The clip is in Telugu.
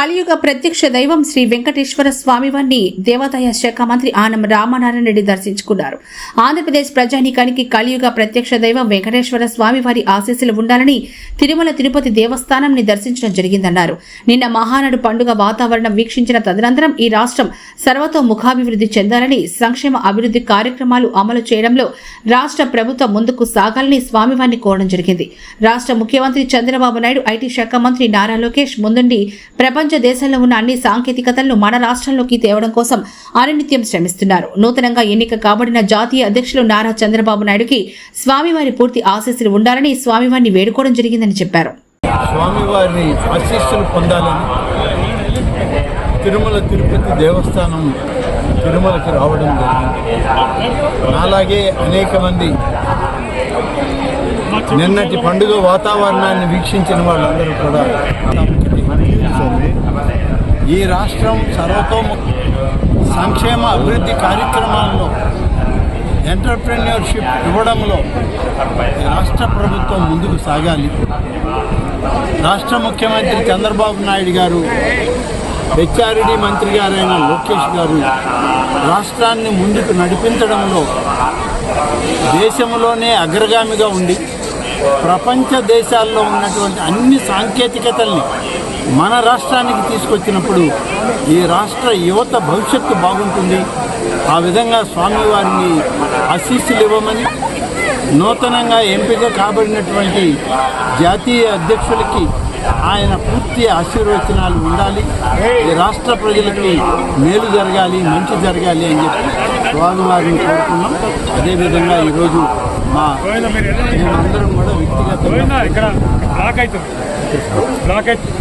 కలియుగ ప్రత్యక్ష దైవం శ్రీ వెంకటేశ్వర స్వామివారిని దేవాదాయ శాఖ మంత్రి ఆనం రామనారాయణ రెడ్డి దర్శించుకున్నారు. ఆంధ్రప్రదేశ్ ప్రజానీకానికి కలియుగ ప్రత్యక్ష దైవం వెంకటేశ్వర స్వామివారి ఆశీస్సులు ఉండాలని తిరుమల తిరుపతి దేవస్థానంని దర్శించడం జరిగిందన్నారు. నిన్న మహానాడు పండుగ వాతావరణం వీక్షించిన తదనంతరం ఈ రాష్ట్రం సర్వతో ముఖాభివృద్ధి చెందాలని సంక్షేమ అభివృద్ధి కార్యక్రమాలు అమలు చేయడంలో రాష్ట్ర ప్రభుత్వం ముందుకు సాగాలని స్వామివారిని కోరడం జరిగింది. రాష్ట్ర ముఖ్యమంత్రి చంద్రబాబు నాయుడు ఐటీ శాఖ మంత్రి నారా లోకేష్ ముందుండి ప్రపంచ దేశాల్లో ఉన్న అన్ని సాంకేతికతలను మన రాష్ట్రంలోకి తేవడం కోసం అనునిత్యం శ్రమిస్తున్నారు. నూతనంగా ఎన్నిక కాబడిన జాతీయ అధ్యక్షులు నారా చంద్రబాబు నాయుడుకి స్వామివారి పూర్తి ఆశీస్సులు ఉండాలని స్వామివారిని వేడుకోవడం జరిగిందని చెప్పారు. స్వామివారిని ఆశీస్సులు పొందాలని తిరుమల తిరుపతి దేవస్థానం తిరుమలకి రావడం జరిగింది. అలాగే అనేక మంది నిన్నటి పండుగ వాతావరణాన్ని వీక్షించిన వాళ్ళందరూ కూడా ఈ రాష్ట్రం సర్వతోమ సంక్షేమ అభివృద్ధి కార్యక్రమాల్లో ఎంటర్ప్రెన్యూర్షిప్ ఇవ్వడంలో రాష్ట్ర ప్రభుత్వం ముందుకు సాగాలి. రాష్ట్ర ముఖ్యమంత్రి చంద్రబాబు నాయుడు గారు హెచ్ఆర్డి మంత్రి గారైన లోకేష్ గారు రాష్ట్రాన్ని ముందుకు నడిపించడంలో దేశంలోనే అగ్రగామిగా ఉండి ప్రపంచ దేశాల్లో ఉన్నటువంటి అన్ని సాంకేతికతల్ని మన రాష్ట్రానికి తీసుకొచ్చినప్పుడు ఈ రాష్ట్ర యువత భవిష్యత్తు బాగుంటుంది. ఆ విధంగా స్వామివారిని ఆశీస్సులు ఇవ్వమని నూతనంగా ఎంపిక కాబడినటువంటి జాతీయ అధ్యక్షులకి ఆయన పూర్తి ఆశీర్వచనాలు ఉండాలి. ఈ రాష్ట్ర ప్రజలకి మేలు జరగాలి మంచి జరగాలి అని చెప్పి స్వామివారిని కోరుకున్నాం. అదేవిధంగా ఈరోజు మా మేమందరం ఇక్కడ బ్లాక్ అవుతుంది. బ్లాక్ అవుతుంది.